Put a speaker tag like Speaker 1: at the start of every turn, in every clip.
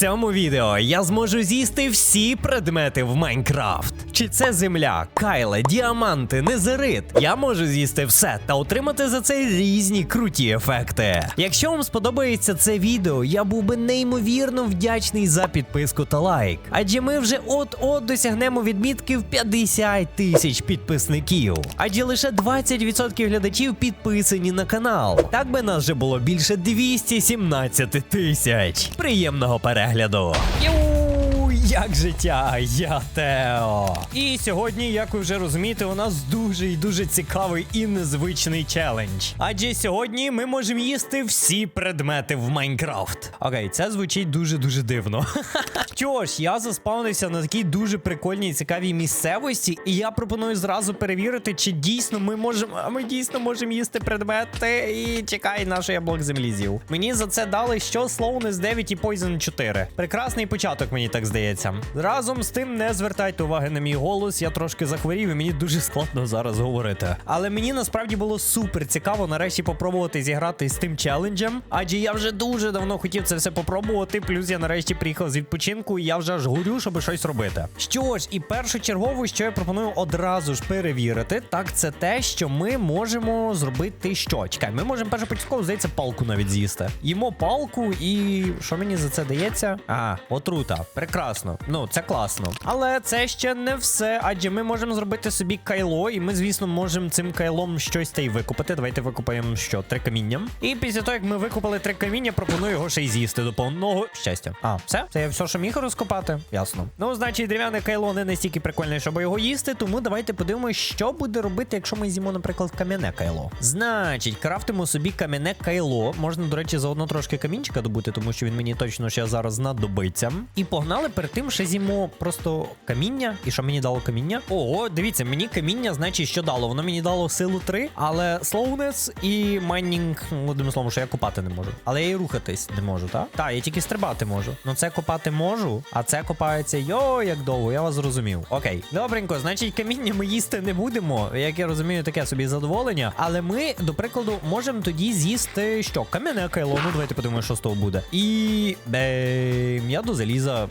Speaker 1: цьому відео я зможу з'їсти всі предмети в Майнкрафт. Чи це земля, кайле, діаманти, незерит. Я можу з'їсти все та отримати за це різні круті ефекти. Якщо вам сподобається це відео, я був би неймовірно вдячний за підписку та лайк. Адже ми вже от-от досягнемо відмітки в 50 тисяч підписників. Адже лише 20% глядачів підписані на канал. Так би нас вже було більше 217 тисяч. Приємного перегляду. Йоу, як життя, я Тео. І сьогодні, як ви вже розумієте, у нас дуже і дуже цікавий і незвичний челендж. Адже сьогодні ми можемо їсти всі предмети в Майнкрафт. Окей, це звучить дуже-дуже дивно. Що ж, я заспавнився на такій дуже прикольній і цікавій місцевості, і я пропоную зразу перевірити, чи дійсно ми можемо. Ми дійсно можемо їсти предмети. І чекай, наш я блок землі з'їв. Мені за це дали що Slowness 9 і Poison 4. Прекрасний початок, мені так здається. Разом з тим, не звертайте уваги на мій голос. Я трошки захворів, і мені дуже складно зараз говорити. Але мені насправді було супер цікаво нарешті попробувати зіграти з тим челенджем. Адже я вже дуже давно хотів це все попробувати. Плюс я нарешті приїхав з відпочинку, і я вже аж горю, щоб щось робити. Що ж, і першочергово, що я пропоную одразу ж перевірити, так це те, що ми можемо зробити що? Чекай, ми можемо першопочатково, здається, палку навіть з'їсти. Їмо палку, і що мені за це дається? А, отрута. Прекрасно. Ну, це класно. Але це ще не все, адже ми можемо зробити собі кайло, і ми, звісно, можемо цим кайлом щось та й викупити. Давайте викупаємо що? Три каміння. І після того, як ми викупили три каміння, пропоную його ще й з'їсти до повного щастя. А, все? Це я все, що міг розкопати? Ясно. Ну, значить, дерев'яне кайло не настільки прикольне, щоб його їсти, тому давайте подивимося, що буде робити, якщо ми з'їмо, наприклад, кам'яне кайло. Значить, крафтимо собі кам'яне кайло. Можна, до речі, заодно трошки камінчика добути, тому що він мені точно ще зараз знадобиться. І погнали перед тим, що з'їмо просто каміння. І що мені дало каміння? Ого, дивіться, мені каміння, значить, що дало? Воно мені дало силу 3, але слоунес і майнінг, ну, одним словом, що я копати не можу. Але я і рухатись не можу, так? Так, я тільки стрибати можу. Ну це копати можу, а це копається йо, як довго, я вас зрозумів. Окей, добренько, значить, каміння ми їсти не будемо. Як я розумію, таке собі задоволення. Але ми, до прикладу, можемо тоді з'їсти що? Кам'яне кайло. Ну, давайте подивимося, що з того буде. І бем, я до заліза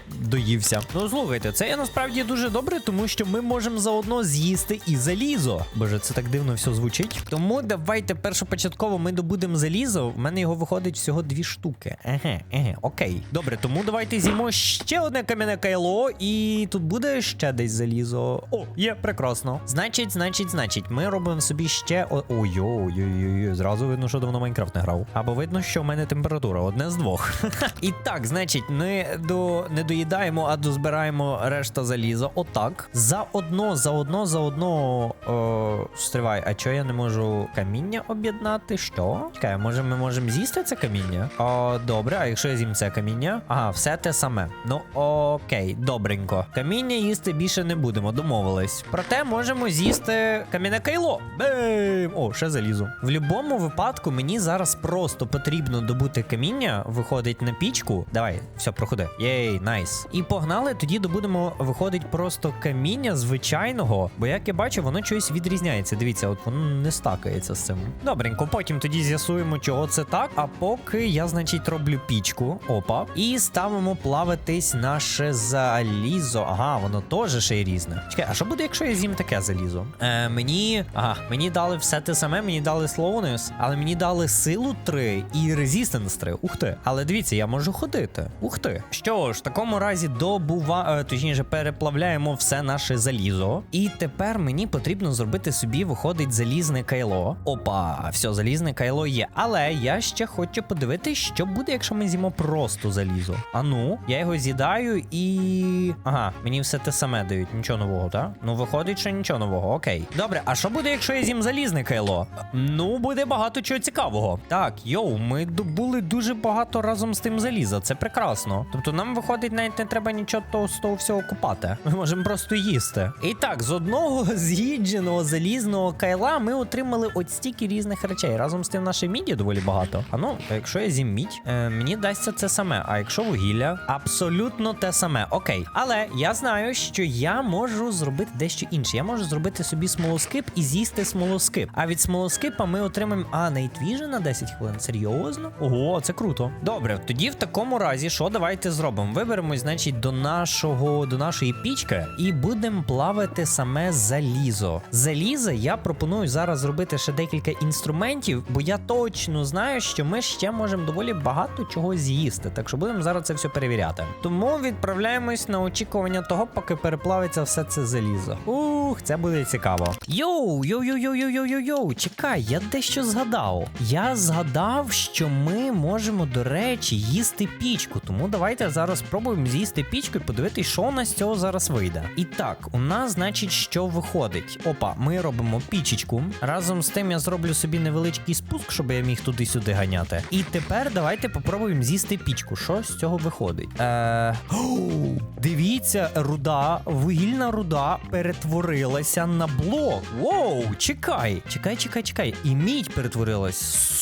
Speaker 1: доївся. Ну, слухайте, це є насправді дуже добре, тому що ми можемо заодно з'їсти і залізо. Боже, це так дивно все звучить. Тому давайте першопочатково ми добудемо залізо. В мене його виходить всього дві штуки. Еге, еге, окей. Добре, тому давайте з'їмо ще одне кам'яне кайло, і тут буде ще десь залізо. О, є, прекрасно. Значить, значить, значить, ми робимо собі ще. Ой-ой-ой, зразу видно, що давно Майнкрафт не грав. Або видно, що в мене температура одне з двох. І так, значить, ми до не доїдаємо, а дозбираємо решта заліза. Отак. Заодно, заодно, заодно. О, стривай, а чого я не можу каміння об'єднати? Що? Чекай, може ми можемо з'їсти це каміння? О, добре, а якщо я з'їм це каміння? Ага, все те саме. Ну окей, добренько. Каміння їсти більше не будемо, домовились. Проте можемо з'їсти кам'яне кайло. Бем! О, ще залізу. В будь-якому випадку мені зараз просто потрібно добути каміння, виходить на пічку. Давай, все, проходи. Єй, найс. І погнали, тоді добудемо, виходить просто каміння звичайного, бо як я бачу, воно щось відрізняється. Дивіться, от воно не стакається з цим. Добренько, потім тоді з'ясуємо, чого це так. А поки я, значить, роблю пічку. Опа. І ставимо плавитись наше залізо. Ага, воно теж ще й різне. Чекай, а що буде, якщо я з'їм таке залізо? Е, мені. Ага, мені дали все те саме, мені дали slowness, але мені дали силу 3 і resistance 3. Ух ти. Але дивіться, я можу ходити. Ух ти. Що ж, в такому разі добува, е, точніше, переплавляємо все наше залізо. І тепер мені потрібно зробити собі, виходить, залізне кайло. Опа, все, залізне кайло є. Але я ще хочу подивитися, що буде, якщо ми з'їмо просто залізо. А ну, я його з'їдаю і. Ага, мені все те саме дають, нічого нового, так? Ну, виходить, що нічого нового, окей. Добре, а що буде, якщо я з'їм залізне кайло? Ну, буде багато чого цікавого. Так, йоу, ми добули дуже багато разом з тим заліза. Це прекрасно. Тобто нам виходить, навіть не треба треба нічого з того всього купати. Ми можемо просто їсти. І так, з одного з'їдженого залізного кайла ми отримали от стільки різних речей. Разом з тим наше міді доволі багато. А ну, якщо я з'їм мідь, е, мені дасться це саме. А якщо вугілля, абсолютно те саме. Окей. Але я знаю, що я можу зробити дещо інше. Я можу зробити собі смолоскип і з'їсти смолоскип. А від смолоскипа ми отримаємо. А, найтвіжа на 10 хвилин. Серйозно? Ого, це круто. Добре, тоді в такому разі, що давайте зробимо? Виберемось, значить, до нашого до нашої пічки і будемо плавити саме залізо. Залізо я пропоную зараз зробити ще декілька інструментів, бо я точно знаю, що ми ще можемо доволі багато чого з'їсти. Так що будемо зараз це все перевіряти. Тому відправляємось на очікування того, поки переплавиться все це залізо. Ух, це буде цікаво. Йоу, йоу, йоу, йоу, йоу, йоу, йоу, йоу, чекай, я дещо згадав. Я згадав, що ми можемо, до речі, їсти пічку. Тому давайте зараз спробуємо з'їсти пічку і подивитися, що у нас з цього зараз вийде. І так, у нас, значить, що виходить? Опа, ми робимо пічечку. Разом з тим я зроблю собі невеличкий спуск, щоб я міг туди-сюди ганяти. І тепер давайте попробуємо з'їсти пічку. Що з цього виходить? Е... Оу, Дивіться, руда, вугільна руда перетворилася на блок. Воу, чекай, чекай, чекай, чекай. І мідь перетворилась.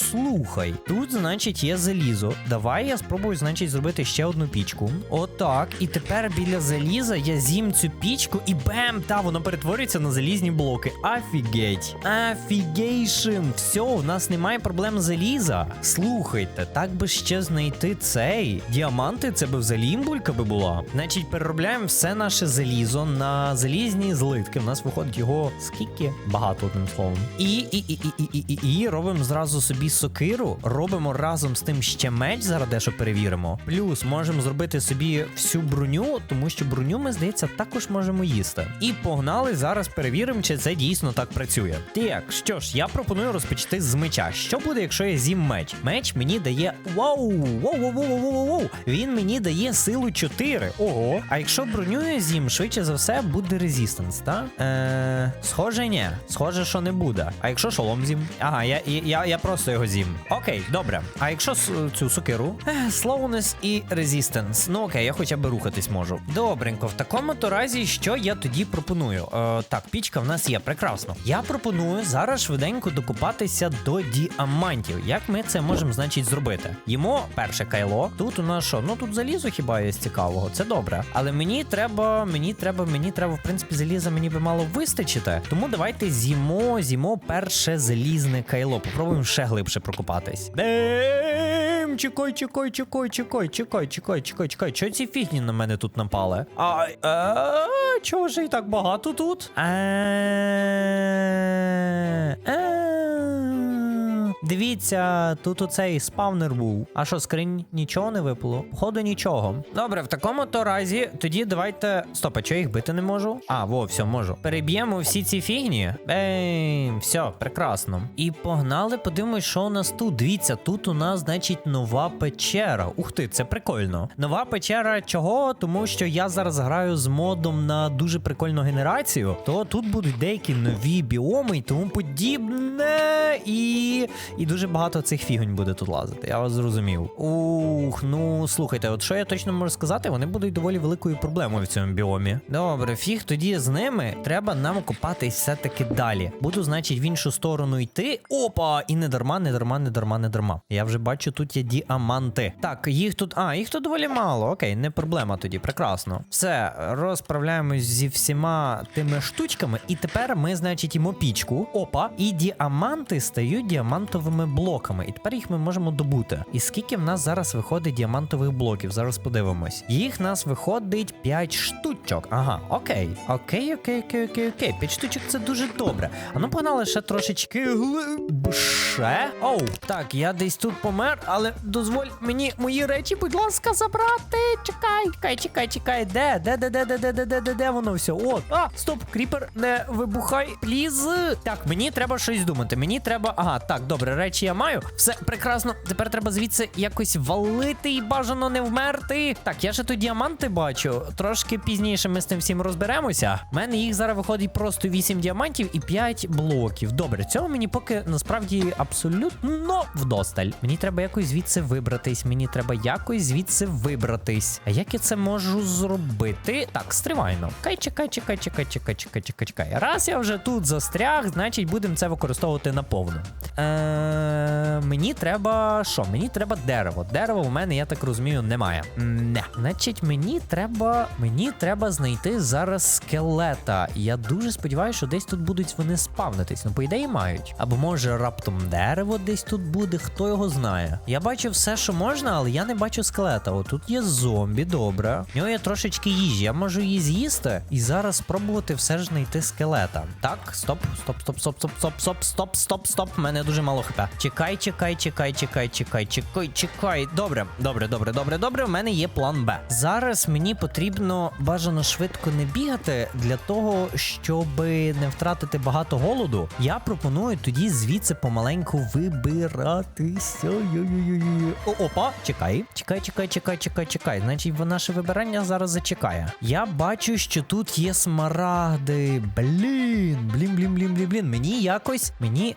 Speaker 1: Слухай, тут, значить, є залізо. Давай я спробую, значить, зробити ще одну пічку. Отак. І тепер біля заліза я з'їм цю пічку і бем! Та воно перетворюється на залізні блоки. Афігеть. Афігейшн. Все, у нас немає проблем заліза. Слухайте, так би ще знайти цей. Діаманти, це би взагалі імбулька би була. Значить, переробляємо все наше залізо на залізні злитки. У нас виходить його скільки? Багато одним словом. І, і, і, і, і, і, і, і робимо зразу собі сокиру, робимо разом з тим ще меч, зараз дещо перевіримо. Плюс можемо зробити собі всю броню, тому що броню, ми здається, також можемо їсти. І погнали зараз перевіримо, чи це дійсно так працює. Так, що ж, я пропоную розпочати з меча. Що буде, якщо я з'їм меч? Меч мені дає. Вау! Воу, воу, воу, воу, воу, воу! Він мені дає силу 4. Ого. А якщо броню я з'їм, швидше за все буде резистанс, так? Е, схоже, ні. Схоже, що не буде. А якщо шолом з'їм? Ага, я, я, я просто його з'їм. Окей, добре. А якщо цю сокиру? Slowness і Resistance. Ну окей, я хоча б рухатись можу. Добренько, в такому то разі, що я тоді пропоную? Е, так, пічка в нас є, прекрасно. Я пропоную зараз швиденько докупатися до діамантів. Як ми це можемо, значить, зробити? Їмо перше кайло. Тут у нас що? Ну тут залізо хіба є з цікавого, це добре. Але мені треба, мені треба, мені треба, в принципі, заліза мені би мало вистачити. Тому давайте з'їмо, з'їмо перше залізне кайло. Попробуємо ще глибше прокопатись. Чекай, чекай, чекай, чекай, чекай, чекай, чекай, чекай. Чого ці фігні на мене тут напали? А, а чого ж і так багато тут? Е, е. Дивіться, тут оцей спавнер був. А що, скринь нічого не випало? Походу нічого. Добре, в такому то разі, тоді давайте. Стоп, а чого їх бити не можу? А, во, все, можу. Переб'ємо всі ці фігні. Ей, все, прекрасно. І погнали, подивимось, що у нас тут. Дивіться, тут у нас, значить, нова печера. Ух ти, це прикольно. Нова печера чого? Тому що я зараз граю з модом на дуже прикольну генерацію. То тут будуть деякі нові біоми і тому подібне. І. І дуже багато цих фігонь буде тут лазити. Я вас зрозумів. Ух, ну слухайте, от що я точно можу сказати, вони будуть доволі великою проблемою в цьому біомі. Добре, фіг тоді з ними треба нам копатись все-таки далі. Буду, значить, в іншу сторону йти. Опа! І не дарма, не дарма, не дарма, не дарма. Я вже бачу, тут є діаманти. Так, їх тут. А, їх тут доволі мало. Окей, не проблема тоді, прекрасно. Все, розправляємось зі всіма тими штучками. І тепер ми, значить, їмо пічку. Опа, і діаманти стають діамантовими блоками. І тепер їх ми можемо добути. І скільки в нас зараз виходить діамантових блоків? Зараз подивимось. Їх нас виходить 5 штучок. Ага, окей. Окей, окей, окей, окей, окей. 5 штучок це дуже добре. А ну погнали ще трошечки глибше. Оу, так, я десь тут помер, але дозволь мені мої речі, будь ласка, забрати. Чекай, чекай, чекай, чекай. Де? Де, де, де, де, де, де, де, де, де воно все? От. А, стоп, кріпер, не вибухай, пліз. Так, мені треба щось думати. Мені треба. Ага, так, добре, речі я маю. Все прекрасно. Тепер треба звідси якось валити і бажано не вмерти. Так, я ще тут діаманти бачу. Трошки пізніше ми з тим всім розберемося. У мене їх зараз виходить просто 8 діамантів і 5 блоків. Добре, цього мені поки насправді абсолютно вдосталь. Мені треба якось звідси вибратись. Мені треба якось звідси вибратись. А як я це можу зробити? Так, стривайно. Ну. Кай, чекай, чекай, чекай, чекай, чекай, чекай, чекай. Раз я вже тут застряг, значить будемо це використовувати наповну. Е Е, мені треба що? Мені треба дерево. Дерева у мене, я так розумію, немає. Не. Значить, мені треба Мені треба знайти зараз скелета. Я дуже сподіваюся, що десь тут будуть вони спавнитись. Ну, по ідеї, мають. Або може раптом дерево десь тут буде, хто його знає. Я бачу все, що можна, але я не бачу скелета. Отут є зомбі, добре. В нього є трошечки їжі. Я можу її з'їсти і зараз спробувати все ж знайти скелета. Так, стоп, стоп, стоп, стоп, стоп, стоп, стоп, стоп, стоп, стоп. Мене дуже мало крохта. Чекай, чекай, чекай, чекай, чекай, чекай, чекай. Добре, добре, добре, добре, добре. У мене є план Б. Зараз мені потрібно бажано швидко не бігати для того, щоб не втратити багато голоду. Я пропоную тоді звідси помаленьку вибиратися. О, Опа, чекай, чекай, чекай, чекай, чекай, чекай. Значить, наше вибирання зараз зачекає. Я бачу, що тут є смарагди. Блін, блін, блін, блін, блін, блін. Мені якось мені.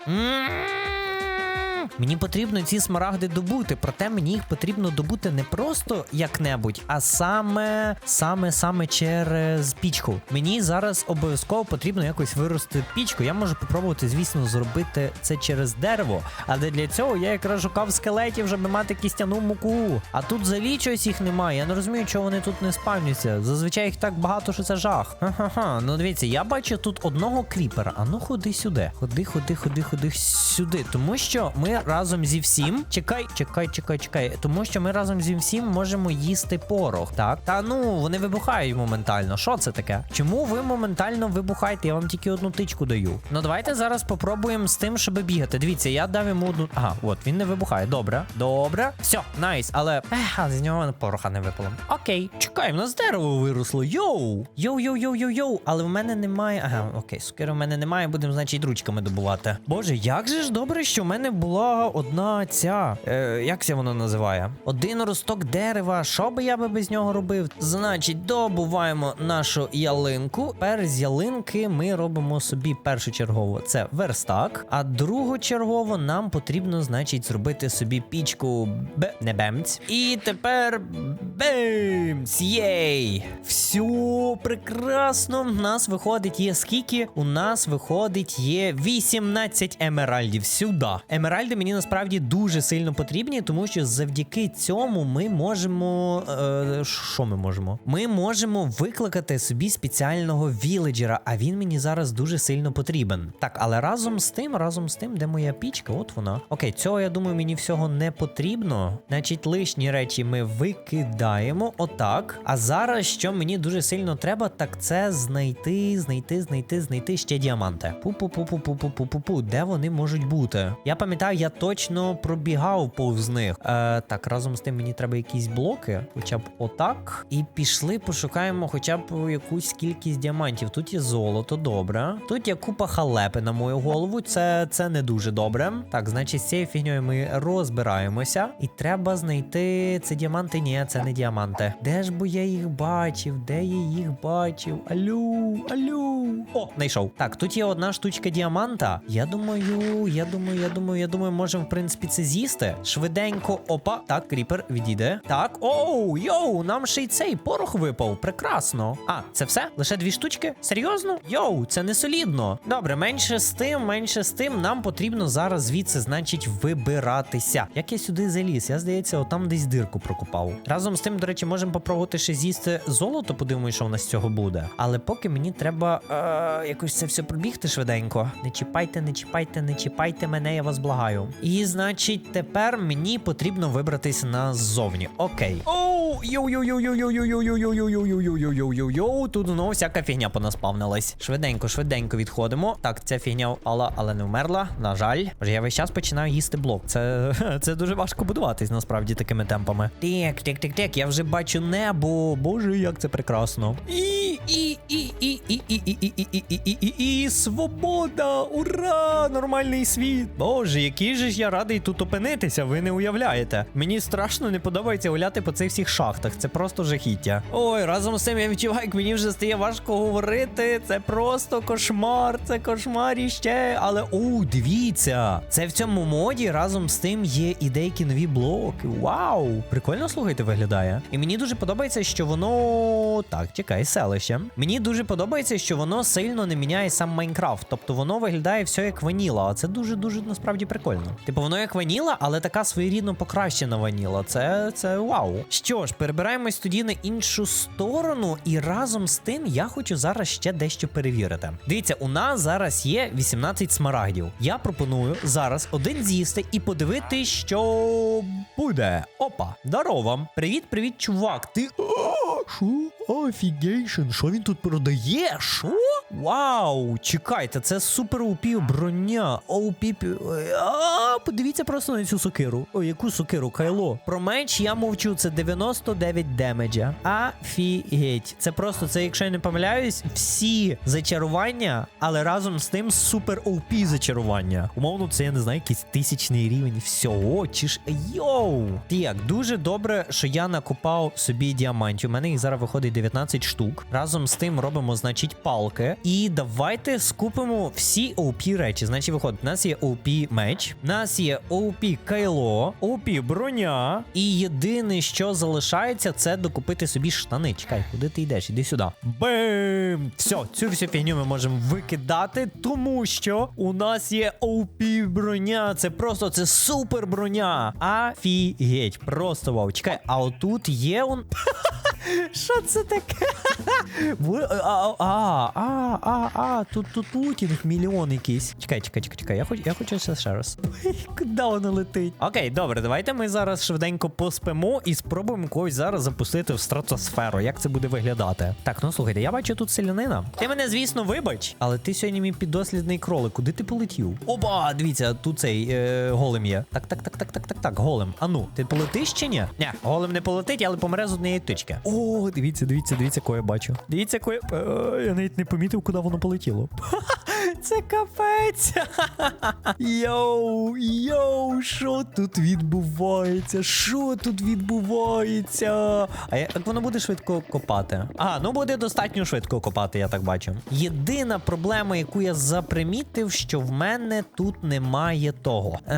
Speaker 1: Мені потрібно ці смарагди добути, проте мені їх потрібно добути не просто як-небудь, а саме саме саме через пічку. Мені зараз обов'язково потрібно якось вирости пічку. Я можу попробувати, звісно, зробити це через дерево. Але для цього я якраз шукав скелетів, щоб мати кістяну муку. А тут взагалі чогось їх немає. Я не розумію, чого вони тут не спавнюються. Зазвичай їх так багато, що це жах. Ха-ха. ну дивіться, я бачу тут одного кріпера. А ну ходи сюди. Ходи, ходи, ходи, ходи сюди. Тому що ми разом зі всім. Чекай, чекай, чекай, чекай. Тому що ми разом зі всім можемо їсти порох, так? Та ну вони вибухають моментально. Що це таке? Чому ви моментально вибухаєте? Я вам тільки одну тичку даю. Ну давайте зараз попробуємо з тим, щоб бігати. Дивіться, я дав йому одну. Ага, от він не вибухає. Добре, добре. Все, найс, але Ех, з нього пороха не випало. Окей, чекай, в нас дерево виросло. Йоу! Йоу-йоу-йоу-йоу-йоу! Але в мене немає. Ага, окей, сукири в мене немає, будемо, значить, ручками добувати. Боже, як же ж добре, що в мене була одна ця. Е, Як це воно називає? Один росток дерева. Що би я би без нього робив? Значить, добуваємо нашу ялинку. Пер з ялинки ми робимо собі першочергово. Це верстак. А другочергово нам потрібно, значить, зробити собі пічку б... не бемць. І тепер бемць! Єй! Все прекрасно. У нас виходить є скільки? У нас виходить є 18 емеральдів. Сюди. Емеральди мені насправді дуже сильно потрібні, тому що завдяки цьому ми можемо. Е, що ми можемо? Ми можемо викликати собі спеціального віледжера, а він мені зараз дуже сильно потрібен. Так, але разом з тим, разом з тим, де моя пічка, от вона. Окей, цього я думаю, мені всього не потрібно. Значить, лишні речі ми викидаємо. Отак. А зараз, що мені дуже сильно треба, так це знайти, знайти, знайти, знайти ще діаманти. Пу-пу-пу-пу-пу-пу-пу-пу-пу. Де вони можуть бути? Я пам'ятаю, я точно пробігав повз них. Е, Так, разом з тим мені треба якісь блоки, хоча б отак. І пішли, пошукаємо хоча б якусь кількість діамантів. Тут є золото, добре. Тут є купа халепи на мою голову. Це це не дуже добре. Так, значить, з цією фігньою ми розбираємося. І треба знайти це діаманти. Ні, це не діаманти. Де ж бо я їх бачив? Де я їх бачив? Алю, алю. О, знайшов. Так, тут є одна штучка діаманта. Я думаю, я думаю, я думаю, я думаю, можемо, в принципі, це з'їсти. Швиденько, опа. Так, кріпер відійде. Так, оу, йоу, нам ще й цей порох випав. Прекрасно. А, це все? Лише дві штучки? Серйозно? Йоу, це не солідно. Добре, менше з тим, менше з тим. Нам потрібно зараз звідси, значить, вибиратися. Як я сюди заліз? Я здається, отам десь дирку прокопав. Разом з тим, до речі, можемо попробувати ще з'їсти золото. Подивимось, що у нас цього буде. Але поки мені треба е, якось це все пробігти швиденько. Не чіпайте, не чіпайте, не чіпайте мене, я вас благаю. І значить, тепер мені потрібно вибратися назовні. Окей. Оу, йоу-йоу-йоу-йоу-йоу-йоу-йоу-йоу-йоу-йоу-йоу-йоу-йоу-йоу. Тут знову всяка фігня понаспавнилась. Швиденько, швиденько відходимо. Так, ця фігня але, але не вмерла. На жаль. Вже я весь час починаю їсти блок. Це це дуже важко будуватись насправді такими темпами. Так, так, так, так, я вже бачу небо. Боже, як це прекрасно. І, і, і, і, і, і, і, і, і, і, і, і, і, свобода! Ура! Нормальний світ! Боже, який ж же ж я радий тут опинитися, ви не уявляєте. Мені страшно не подобається гуляти по цих всіх шахтах. Це просто жахіття. Ой, разом з цим я відчуваю, як мені вже стає важко говорити. Це просто кошмар, це кошмар іще. Але о, дивіться, це в цьому моді разом з тим є і деякі нові блоки. Вау! Прикольно слухайте, виглядає. І мені дуже подобається, що воно. Так, чекай, селище. Мені дуже подобається, що воно сильно не міняє сам Майнкрафт. Тобто воно виглядає все як ваніла. А це дуже-дуже насправді прикольно. Типу, воно як ваніла, але така своєрідно покращена ваніла. Це, це вау. Що ж, перебираємось тоді на іншу сторону, і разом з тим я хочу зараз ще дещо перевірити. Дивіться, у нас зараз є 18 смарагдів. Я пропоную зараз один з'їсти і подивитись, що буде. Опа, здорово. Привіт, привіт, чувак. Ти. О, Що? Офігейшн, що він тут продає? Що? Вау! Чекайте, це супер упів броня. Оупі. А, подивіться просто на цю сокиру. О, яку сокиру, кайло. Про меч я мовчу, це 99 демеджа. Афігеть. Це просто, це, якщо я не помиляюсь, всі зачарування, але разом з тим супер OP зачарування. Умовно, це я не знаю, якийсь тисячний рівень всього. Чи ж йоу. Так, дуже добре, що я накопав собі діамантів. У мене їх зараз виходить 19 штук. Разом з тим робимо, значить, палки. І давайте скупимо всі OP речі. Значить, виходить, у нас є OP меч, у нас є OP кайло, OP броня. І єдине, що залишається, це докупити собі штани. Чекай, куди ти йдеш? Іди сюди. Бем! Все, цю всю фігню ми можемо викидати, тому що у нас є OP броня. Це просто це супер броня. Афігеть, просто вау. Чекай, а отут є он. Що це таке? А, а, а, а, а, тут тут лутінг мільйон якийсь. Чекай, чекай, чекай, чекай. Я хочу, я хочу це ще раз. Куди воно летить? Окей, добре, давайте ми зараз швиденько поспимо і спробуємо когось зараз запустити в стратосферу. Як це буде виглядати? Так, ну слухайте, я бачу тут селянина. Ти мене, звісно, вибач, але ти сьогодні мій піддослідний кролик. Куди ти полетів? Оба, дивіться, тут цей е, голем є. Так, так, так, так, так, так, так, голем. А ну, ти полетиш чи ні? Ні, голем не полетить, але помре з однієї тички. О, дивіться, дивіться, дивіться, кого я бачу. Дивіться, кого я... Е, я навіть не помітив, куди воно полетіло. Це капець. Йоу, йоу, що тут відбувається? Що тут відбувається? А як воно буде швидко копати? А, ну буде достатньо швидко копати, я так бачу. Єдина проблема, яку я запримітив, що в мене тут немає того. Е,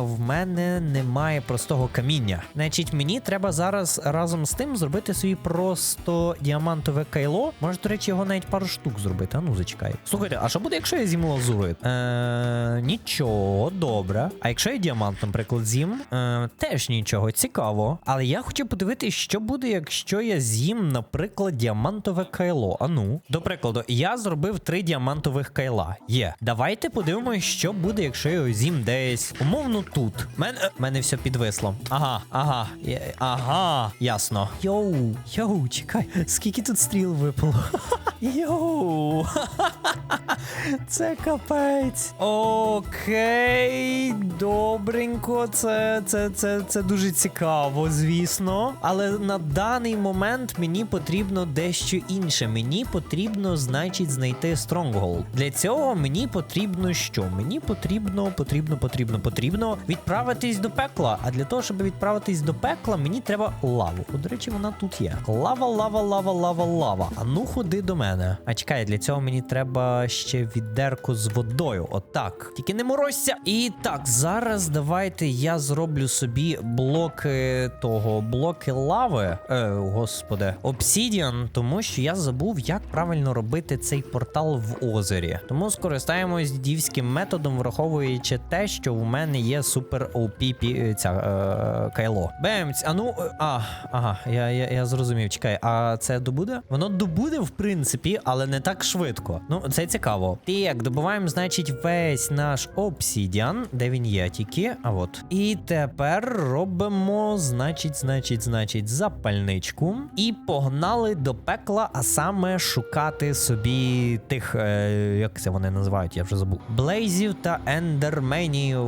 Speaker 1: в мене немає простого каміння. Значить, мені треба зараз разом з тим зробити собі просто діамантове кайло. Може, до речі, його навіть пару штук зробити. А ну зачекай. Слухайте, а що буде, якщо я зім лазурит? Е, нічого, добре. А якщо я діамант, наприклад, зім, е, теж нічого, цікаво. Але я хотів подивитися, що буде, якщо я з'їм, наприклад, діамантове кайло. А ну, до прикладу, я зробив три діамантових кайла. Є. Давайте подивимося, що буде, якщо я його з'їм десь. Умовно тут. Мен... е, мене все підвисло. Ага, ага, є- ага, ясно. Йоу, йоу, чекай, скільки тут стріл випало? Йоу. Це капець. Окей, добренько. Це, це, це, це дуже цікаво, звісно. Але на даний момент мені потрібно дещо інше. Мені потрібно, значить, знайти Stronghold. Для цього мені потрібно що? Мені потрібно, потрібно, потрібно, потрібно відправитись до пекла. А для того, щоб відправитись до пекла, мені треба лаву. О, до речі, вона тут є. Лава, лава, лава, лава, лава. А ну ходи до мене. А чекай, для цього мені треба ще відерку з водою. Отак. Тільки не морозься. І так, зараз давайте я зроблю собі блоки того, блоки лави. Е, господи, обсідіан, тому що я забув, як правильно робити цей портал в озері. Тому скористаємось дівським методом, враховуючи те, що в мене є супер OP пі- ця е, кайло. Бемць, а ну, е, а, ага, я, я, я зрозумів. Чекай, а це добуде? Воно добуде, в принципі, але не так швидко. Ну, це цікаво. Так, добуваємо, значить, весь наш обсідіан, де він є тільки. А от. І тепер робимо, значить, значить, значить, запальничку. І погнали до пекла, а саме шукати собі тих, е, як це вони називають, я вже забув. Блейзів та ендерменів.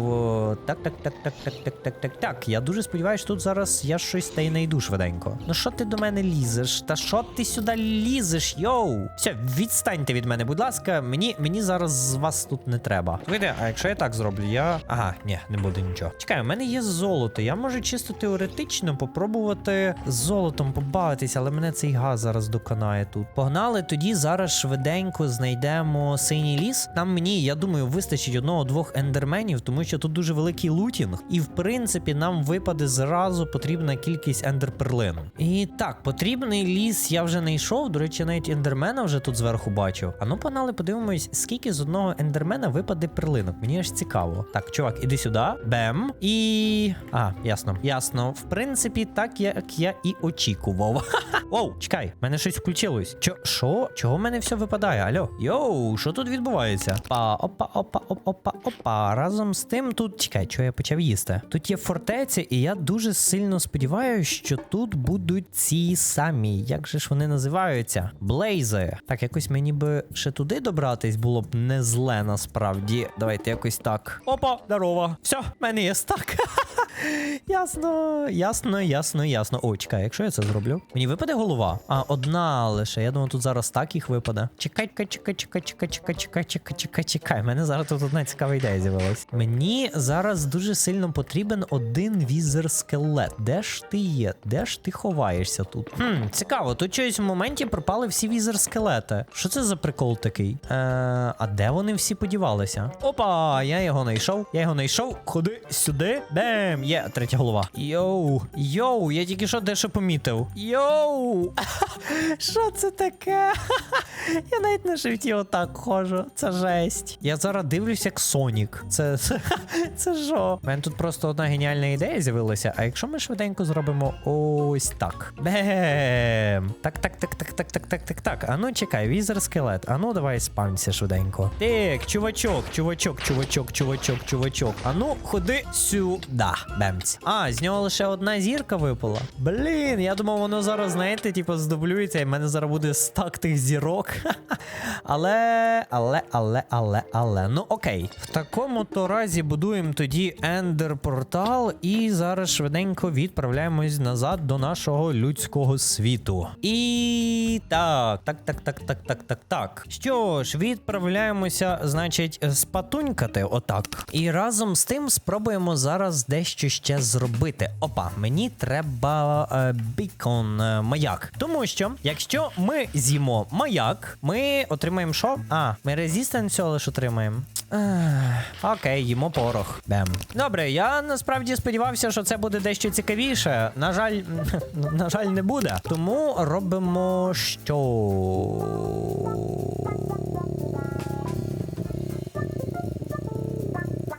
Speaker 1: Так, так, так, так, так, так, так, так, так. Я дуже сподіваюся, тут зараз я щось та й знайду швиденько. Ну що ти до мене лізеш? Та що ти сюди лізеш? Йоу! Все, відстаньте від мене, будь ласка. Мені, мені зараз з вас тут не треба. Слухайте, а якщо я так зроблю, я. Ага, ні, не буде нічого. Чекай, у мене є золото. Я можу чисто теоретично попробувати з золотом побавитися, але мене цей газ зараз доконає тут. Погнали, тоді зараз швиденько знайдемо синій ліс. Там мені, я думаю, вистачить одного-двох ендерменів, тому що тут дуже великий лутінг. І в принципі нам випаде зразу потрібна кількість ендерперлин. І так, потрібний ліс я вже не йшов. До речі, навіть ендермена вже тут зверху бачив. А ну погнали, подивимось, скільки з одного ендермена випаде перлинок. Мені аж цікаво. Так, чувак, іди сюди. Бем. І. А, ясно. Ясно. В принципі, так як я і очікував. Оу, чекай, в мене щось включилось. Чо, що? Чого в мене все випадає? Алло? Йоу, що тут відбувається? Па, опа, опа, опа, опа, опа. Разом з тим тут. Чекай, чого я почав їсти? Тут є фортеця, і я дуже сильно сподіваюся, що тут будуть ці самі. Як же ж вони називаються? Блейзи. Так, якось мені би ще туди добратись було б не зле насправді. Давайте якось так. Опа, здорово. Все, в мене є стак. Ясно, ясно, ясно, ясно. О, чекай, якщо я це зроблю. Мені випаде голова. А, одна лише. Я думаю, тут зараз так їх випаде. Чекай, чекай, чекай, чекай, чекай, чекай, чекай, чекай, чекай, чекай. Мене зараз тут одна цікава ідея з'явилась. Мені зараз дуже сильно потрібен один візер скелет. Де ж ти є? Де ж ти ховаєшся тут? Хм, цікаво, тут чогось в моменті пропали всі візер скелети. Що це за прикол такий? Е, а де вони всі подівалися? Опа, я його знайшов. Я його знайшов. Ходи сюди. Бем! Є третя голова. Йоу, йоу, я тільки що дещо помітив. Йоу! Що це таке? Я навіть на животі отак ходжу. Це жесть. Я зараз дивлюсь, як Сонік. Це це, це що? У мене тут просто одна геніальна ідея з'явилася. А якщо ми швиденько зробимо ось так. Бем! Так, так, так, так, так, так, так, так, так. А ну чекай, візер скелет. А ну давай спамся швиденько. Так, чувачок, чувачок, чувачок, чувачок, чувачок. А ну ходи сюди. Бемць. А, з нього лише одна зірка випала. Блін, я думав, воно зараз, знаєте, типу, здублюється, і в мене зараз буде стак тих зірок. але, але, але, але, але. Ну окей. В такому то разі будуємо тоді ендер портал і зараз швиденько відправляємось назад до нашого людського світу. І так, так, так, так, так, так, так, так. Що ж, відправляємося, значить, спатунькати отак. І разом з тим спробуємо зараз дещо ще зробити. Опа, мені треба е, бікон е, маяк. Тому що, якщо ми з'їмо маяк, ми отримаємо що? А, ми резистенс всього лише отримаємо. Ех, Окей, їмо порох. Бем. Добре, я насправді сподівався, що це буде дещо цікавіше. На жаль, на жаль, не буде. Тому робимо що.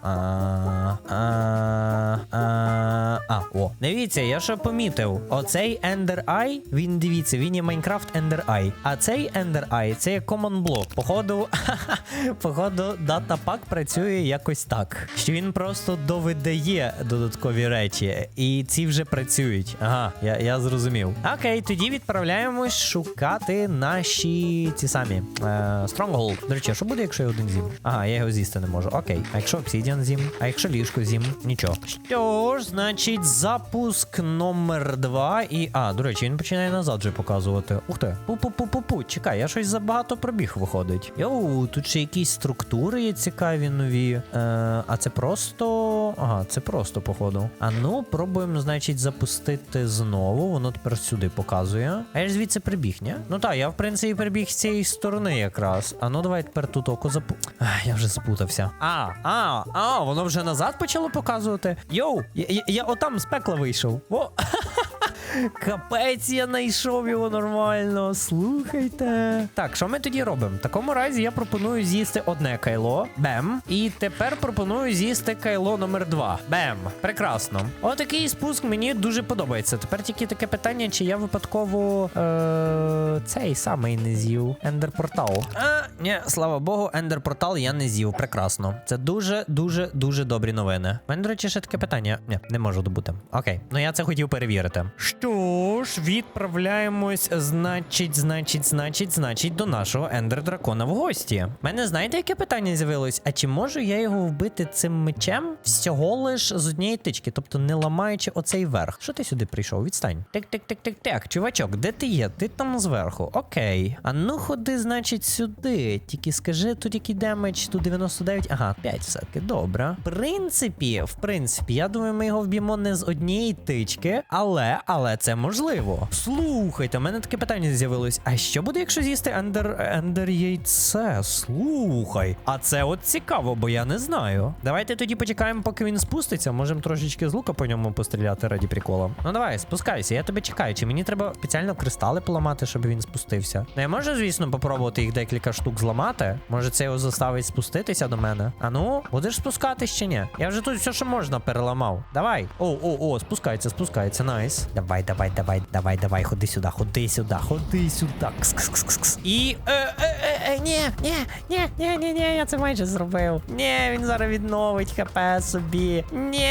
Speaker 1: uh, uh, uh. uh. А, о, дивіться, я ще помітив. Оцей Ender Eye, він дивіться, він є Minecraft Ender Eye. А цей Ender Eye це є Common Block. Походу, походу, датапак працює якось так. Що він просто довидає додаткові речі, і ці вже працюють. Ага, я, я зрозумів. Окей, тоді відправляємось шукати наші ці самі. Е, Stronghold. До речі, що буде, якщо я один зім? Ага, я його з'їсти не можу. Окей. А якщо обсідіан зім? А якщо ліжко зім? Нічого. Що ж, значить, запуск номер два. І. А, до речі, він починає назад вже показувати. Ух ти. Пу-пу-пу-пу-пу. Чекай, я щось забагато пробіг виходить. Йоу, тут ще якісь структури є цікаві нові. Е, а це просто. Ага, це просто, походу. А ну, пробуємо, значить, запустити знову. Воно тепер сюди показує. А я ж звідси прибіг, ні? Ну так, я в принципі прибіг з цієї сторони якраз. А ну давай тепер тут око запу. Ах, я вже запутався. А, а, а, воно вже назад почало показувати. Йоу, я, я, я отам з пекла вийшов. О! Капець, я знайшов його нормально. Слухайте. Так, що ми тоді робимо? В такому разі я пропоную з'їсти одне кайло. Бем. І тепер пропоную з'їсти кайло номер два. Бем. Прекрасно. Отакий спуск мені дуже подобається. Тепер тільки таке питання, чи я випадково е- цей самий не з'їв. Ендер портал. А, ні, слава Богу, ендер портал я не з'їв. Прекрасно. Це дуже, дуже, дуже добрі новини. У мене, до речі, ще таке питання. Ні, не можу добути. Окей, ну я це хотів перевірити. Що ж, відправляємось, значить, значить, значить, значить, до нашого ендер дракона в гості. Мене знаєте, яке питання з'явилось? А чи можу я його вбити цим мечем всього лиш з однієї тички, тобто не ламаючи оцей верх? Що ти сюди прийшов? Відстань. Тик, тик, тик, тик, тик. Чувачок, де ти є? Ти там зверху. Окей. А ну ходи, значить, сюди. Тільки скажи, тут який демедж, тут 99. Ага, 5 все-таки. Добре. В принципі, в принципі, я думаю, ми його вб'ємо не з однієї тички, але, але це можливо. Слухайте, у мене таке питання з'явилось. А що буде, якщо з'їсти ендер, ендер яйце? Слухай. А це от цікаво, бо я не знаю. Давайте тоді почекаємо, поки він спуститься. Можемо трошечки з лука по ньому постріляти раді прикола. Ну давай, спускайся, я тебе чекаю. Чи мені треба спеціально кристали поламати, щоб він спустився? Ну я можу, звісно, попробувати їх декілька штук зламати. Може, це його заставить спуститися до мене. А ну, будеш спускатись чи ні? Я вже тут все, що можна, переламав. Давай. О, о, о, спускається, спускається, найс. Давай, давай, давай, давай, давай, ходи сюди, ходи сюди, ходи сюди. Кс, кс, кс, кс, кс. І. Е, е, е, е, ні, ні, ні, ні, ні, ні, я це майже зробив. Ні, він зараз відновить хп собі. Ні.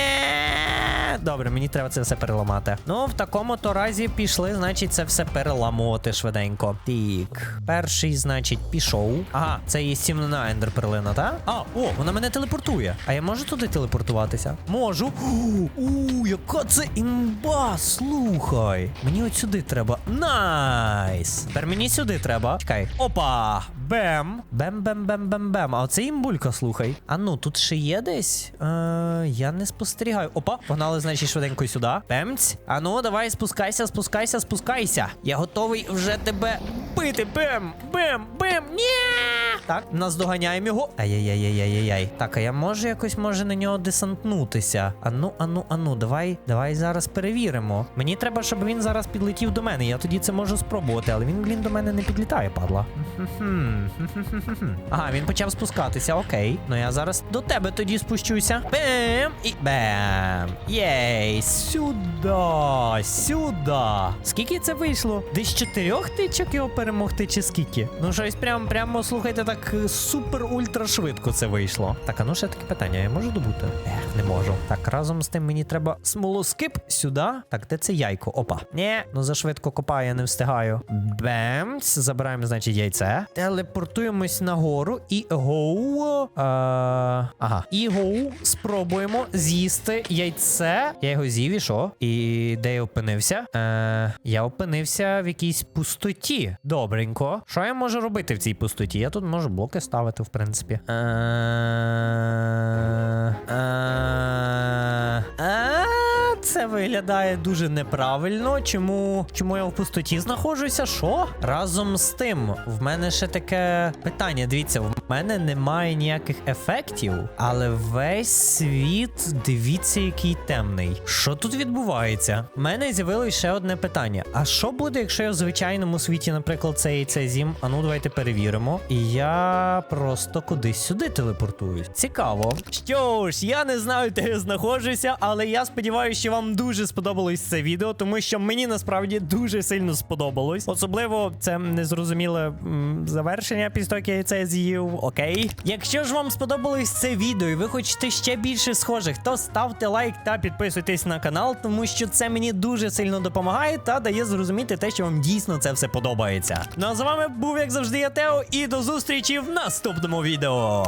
Speaker 1: Добре, мені треба це все переламати. Ну, в такому то разі пішли, значить, це все переламувати швиденько. Так, перший, значить, пішов. Ага, це є сімна ендер перлина, так? А, о, вона мене телепортує. А я можу туди телепортуватися? Можу. У, яка це імба! Слухай. Мені от сюди треба. Найс! Тепер мені сюди треба. Чекай. Опа! Бем! Бем-бем-бем-бем-бем. А оце імбулька, слухай. А ну, тут ще є десь? Е, я не спостерігаю. Опа, погнали, значить, швиденько сюди. Бемць. А ну, давай, спускайся, спускайся, спускайся. Я готовий вже тебе бити. Бем! Бем! Бем! Ні! Так, наздоганяємо його. Ай-яй-яй-яй-яй-яй. Так, а я можу якось може на нього десантнутися. Ану, ану, ану, давай, давай зараз перевіримо. Мені треба, щоб він зараз підлетів до мене. Я тоді це можу спробувати, але він, блін, до мене не підлітає, падла. Хм-хм-хм-хм. Ага, він почав спускатися, окей. Ну я зараз до тебе тоді спущуся. Бем! І бем! Єй! Сюди! Сюди! Скільки це вийшло? Десь чотирьох тичок його перемогти, чи скільки? Ну, щось прям, прямо, слухайте, так супер-ультра швидко це вийшло. Так, а ну ще таке питання, я можу добути? Ех, не можу. Так, разом з тим мені треба смолоскип сюди. Так, де це яйко? Опа. Ні, ну зашвидко копаю, я не встигаю. Бемц. Забираємо, значить, яйце. Телепортуємось нагору і гоу. Е, ага. І гоу. Спробуємо з'їсти яйце. Я його з'їв і що? І де я опинився? Е, я опинився в якійсь пустоті. Добренько. Що я можу робити в цій пустоті? Я тут можу блоки ставити, в принципі. Е, е, е, це виглядає дуже неправильно. Чому чому я в пустоті знаходжуся? Що? Разом з тим, в мене ще таке питання. Дивіться, в мене немає ніяких ефектів, але весь світ, дивіться, який темний. Що тут відбувається? У мене з'явилось ще одне питання: а що буде, якщо я в звичайному світі, наприклад, це яйце з'їм? А ну давайте перевіримо. І я просто кудись сюди телепортуюсь. Цікаво. Що ж, я не знаю, де я знаходжуся, але я сподіваюся, що вам дуже сподобалось це відео, тому що мені насправді дуже сильно сподобалось. Особливо це незрозуміле завершення після того, як я це з'їв. Окей. Якщо ж вам сподобалось це відео і ви хочете ще більше схожих, то ставте лайк та підписуйтесь на канал, тому що це мені дуже сильно допомагає та дає зрозуміти те, що вам дійсно це все подобається. Ну а з вами був як завжди я Тео, і до зустрічі в наступному відео.